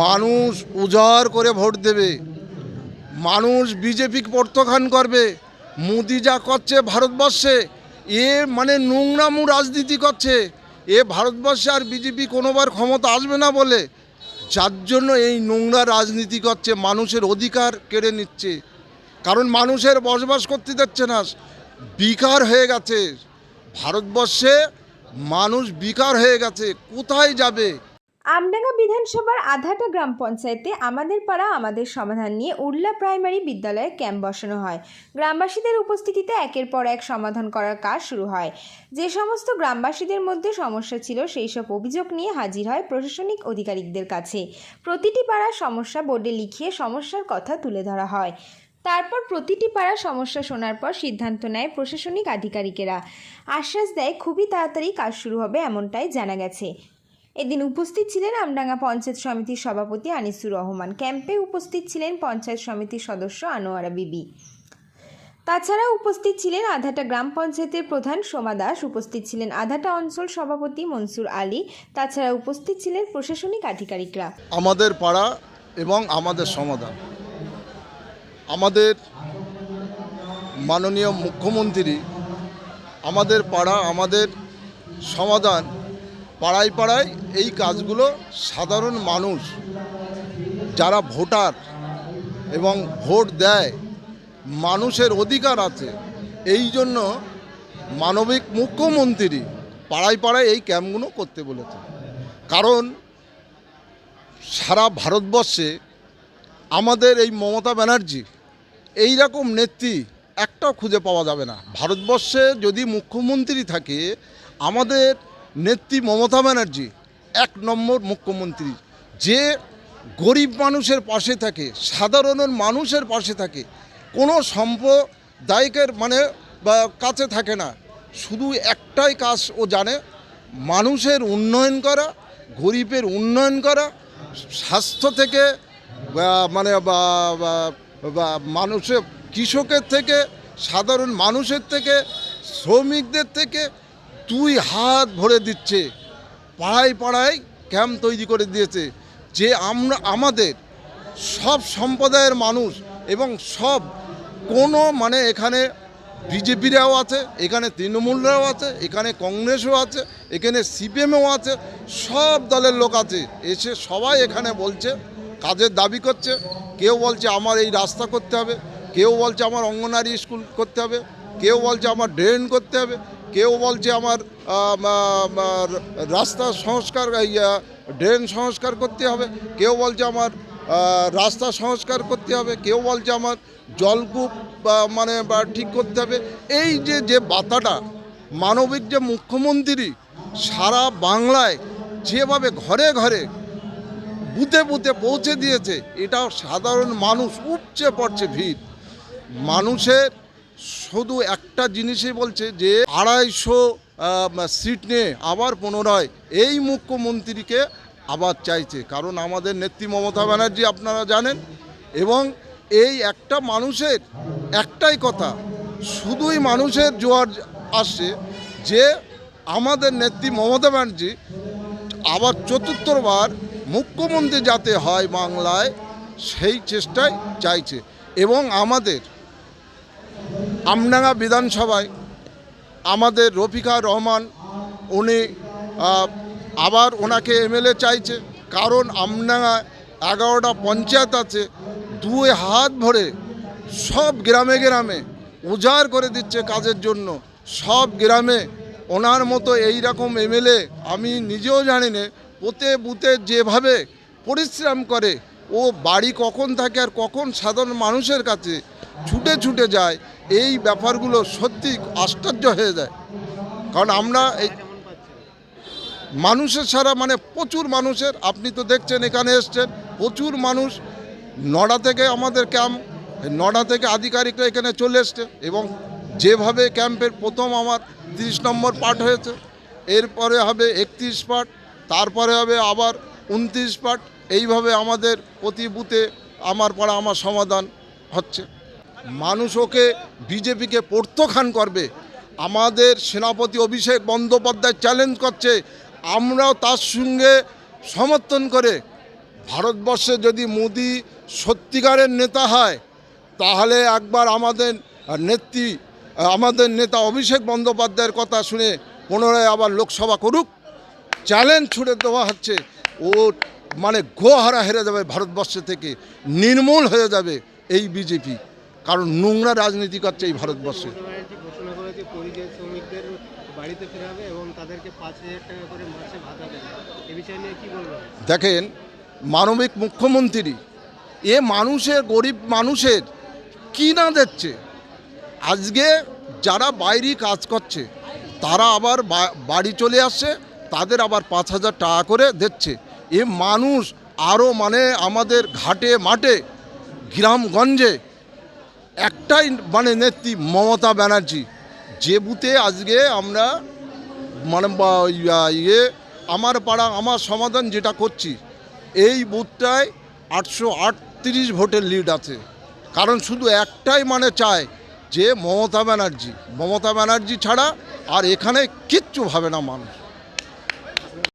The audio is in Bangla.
মানুষ উজাড় করে ভোট দেবে। মানুষ বিজেপি প্রত্যাখ্যান করবে। মোদি যা করছে ভারতবর্ষে, এ মানে নোংরামু রাজনীতি করছে। এ ভারতবর্ষে আর বিজেপি কোনোবার ক্ষমতা আসবে না বলে। যার জন্য এই নোংরা রাজনীতি করছে, মানুষের অধিকার কেড়ে নিচ্ছে। কারণ মানুষের বসবাস করতে দিচ্ছে না, বিকার হয়ে গেছে। ভারতবর্ষে মানুষ বিকার হয়ে গেছে, কোথায় যাবে? আমডাঙ্গা বিধানসভার আধাটা গ্রাম পঞ্চায়েতে আমাদের পাড়া আমাদের সমাধান নিয়ে উল্লা প্রাইমারি বিদ্যালয়ে ক্যাম্প বসানো হয়। গ্রামবাসীদের উপস্থিতিতে একের পর এক সমাধান করার কাজ শুরু হয়। যে সমস্ত গ্রামবাসীদের মধ্যে সমস্যা ছিল সেই সব অভিযোগ নিয়ে হাজির হয় প্রশাসনিক আধিকারিকদের কাছে। প্রতিটি পাড়ার সমস্যা বোর্ডে লিখিয়ে সমস্যার কথা তুলে ধরা হয়। তারপর প্রতিটি পাড়ার সমস্যা শোনার পর সিদ্ধান্ত নেয় প্রশাসনিক আধিকারিকেরা। আশ্বাস দেয়, খুবই তাড়াতাড়ি কাজ শুরু হবে এমনটাই জানা গেছে। এদিন উপস্থিত ছিলেন আমডাঙ্গা পঞ্চায়েত সমিতির সভাপতি আনিসুর রহমান। ক্যাম্পে উপস্থিত ছিলেন পঞ্চায়েত সমিতির সদস্য আনোয়ারা বিবি। তাছাড়া উপস্থিত ছিলেন আধাটা গ্রাম পঞ্চায়েতের প্রধান সোমা দাস। উপস্থিত ছিলেন আধাটা অঞ্চল সভাপতি মনসুর আলী। তাছাড়া উপস্থিত ছিলেন প্রশাসনিক আধিকারিকরা। আমাদের পাড়া এবং আমাদের সমাধান। আমাদের মাননীয় মুখ্যমন্ত্রী, আমাদের পাড়া, আমাদের সমাধান পাড়ায় পাড়ায় এই কাজগুলো সাধারণ মানুষ যারা ভোটার এবং ভোট দেয়, মানুষের অধিকার আছে। এই জন্য মানবিক মুখ্যমন্ত্রী পাড়ায় পাড়ায় এই ক্যাম্পগুলো করতে বলেছে কারণ সারা ভারতবর্ষে আমাদের এই মমতা ব্যানার্জি এই রকম নেত্রী একটাও খুঁজে পাওয়া যাবে না। ভারতবর্ষে যদি মুখ্যমন্ত্রী থাকে, আমাদের নেত্রী মমতা ব্যানার্জি, এক নম্বর মুখ্যমন্ত্রী। যে গরিব মানুষের পাশে থাকে সাধারণ মানুষের পাশে থাকে, কোনো সম্প্রদায়িকের মানে বা কাছে থাকে না। শুধু একটাই কাজ ও জানে, মানুষের উন্নয়ন করা, গরিবের উন্নয়ন করা, স্বাস্থ্য থেকে মানে মানুষের কৃষকের থেকে, সাধারণ মানুষের থেকে, শ্রমিকদের থেকে দুই হাত ভরে দিচ্ছে। পাড়ায় পাড়ায় ক্যাম্প তৈরি করে দিয়েছে। যে আমরা, আমাদের সব সম্প্রদায়ের মানুষ এবং সব কোনো মানে এখানে বিজেপিরাও আছে, এখানে তৃণমূলরাও আছে, এখানে কংগ্রেসও আছে, এখানে সিপিএমও আছে, সব দলের লোক আছে। এসে সবাই এখানে বলছে কাজের দাবি করছে, কেউ বলছে আমার এই রাস্তা করতে হবে, কেউ বলছে আমার অঙ্গনারী স্কুল করতে হবে, কেউ বলছে আমার ড্রেন করতে হবে কেউ বলছে আমার রাস্তা সংস্কার ড্রেন সংস্কার করতে হবে। কেউ বলছে আমার রাস্তা সংস্কার করতে হবে। কেউ বলছে আমার জলকূপ মানে বা, ঠিক করতে হবে। এই যে যে বাতাটা মানবিক যে মুখ্যমন্ত্রী সারা বাংলায় যেভাবে ঘরে ঘরে বুথে বুথে পৌঁছে দিয়েছে এটাও সাধারণ মানুষ উপচে পড়ছে ভিড়। মানুষের শুধু একটা জিনিসই বলছে যে আড়াইশো সিট নিয়ে আবার পুনরায় এই মুখ্যমন্ত্রীকে আবার চাইছে। কারণ আমাদের নেত্রী মমতা ব্যানার্জি আপনারা জানেন, এবং এই একটা মানুষের একটাই কথা, শুধুই মানুষের জোয়ার আসছে যে আমাদের নেত্রী মমতা ব্যানার্জি আবার চতুর্থবার মুখ্যমন্ত্রী যাতে হয় বাংলায়, সেই চেষ্টাই চাইছে। এবং আমাদের আমডাঙ্গা বিধানসভায় আমাদের রফিকা রহমান, উনি আবার ওনাকে এমএলএ চাইছে। কারণ আমডাঙ্গা এগারোটা পঞ্চায়েত আছে দুই হাত ভরে সব গ্রামে গ্রামে উজাড় করে দিচ্ছে কাজের জন্য। সব গ্রামে ওনার মতো এই রকম এমএলএ আমি নিজেও জানি না, পোতে বুতে যেভাবে পরিশ্রম করে, ও বাড়ি কখন থাকে আর কখন সাধারণ মানুষের কাছে ছুটে ছুটে যায় এই ব্যাপারগুলো সত্যি আশ্চর্য হয়ে যায়। কারণ আমরা এই মানুষের সারা মানে প্রচুর মানুষের, আপনি তো দেখছেন এখানে এসছেন, প্রচুর মানুষ নড়া থেকে আমাদের ক্যাম্প নড়া থেকে আধিকারিকরা এখানে চলে এসছে এবং যেভাবে ক্যাম্পের প্রথম আমার তিরিশ নম্বর পার্ট হয়েছে, এরপরে হবে একত্রিশ পার্ট তারপরে হবে আবার উনত্রিশ পার্ট এইভাবে আমাদের প্রতি বুথে আমার পাড়া আমার সমাধান হচ্ছে। মানুষ ওকে বিজেপিকে প্রত্যাখ্যান করবে। আমাদের সেনাপতি অভিষেক বন্দ্যোপাধ্যায় চ্যালেঞ্জ করছে, আমরাও তার সঙ্গে সমর্থন করে। ভারতবর্ষে যদি মোদি সত্যিকারের নেতা হয়, তাহলে একবার আমাদের নেত্রী, আমাদের নেতা অভিষেক বন্দ্যোপাধ্যায়ের কথা শুনে পুনরায় আবার লোকসভা করুক। চ্যালেঞ্জ ছুড়ে দেওয়া হচ্ছে। ও মানে গোহারা হেরে যাবে ভারতবর্ষ থেকে, নির্মূল হয়ে যাবে এই বিজেপি। কারণ নোংরা রাজনীতি করছে এই ভারতবর্ষে। দেখেন মানবিক মুখ্যমন্ত্রী এ মানুষের গরিব মানুষের কি না দিচ্ছে আজকে যারা বাইরে কাজ করছে তারা আবার বাড়ি চলে আসছে তাদের আবার পাঁচ হাজার টাকা করে দিচ্ছে। এ মানুষ আরও মানে আমাদের ঘাটে মাঠে গ্রামগঞ্জে একটাই মানে নেত্রী মমতা ব্যানার্জি। যে বুথে আজকে আমরা মানে ইয়ে আমার পাড়া, আমার সমাধান যেটা করছি, এই বুথটায় আটশো আটত্রিশ ভোটের লিড আছে। কারণ শুধু একটাই মানে চায় যে মমতা ব্যানার্জি। মমতা ব্যানার্জি ছাড়া আর এখানে কিচ্ছু ভাবে না মানুষ।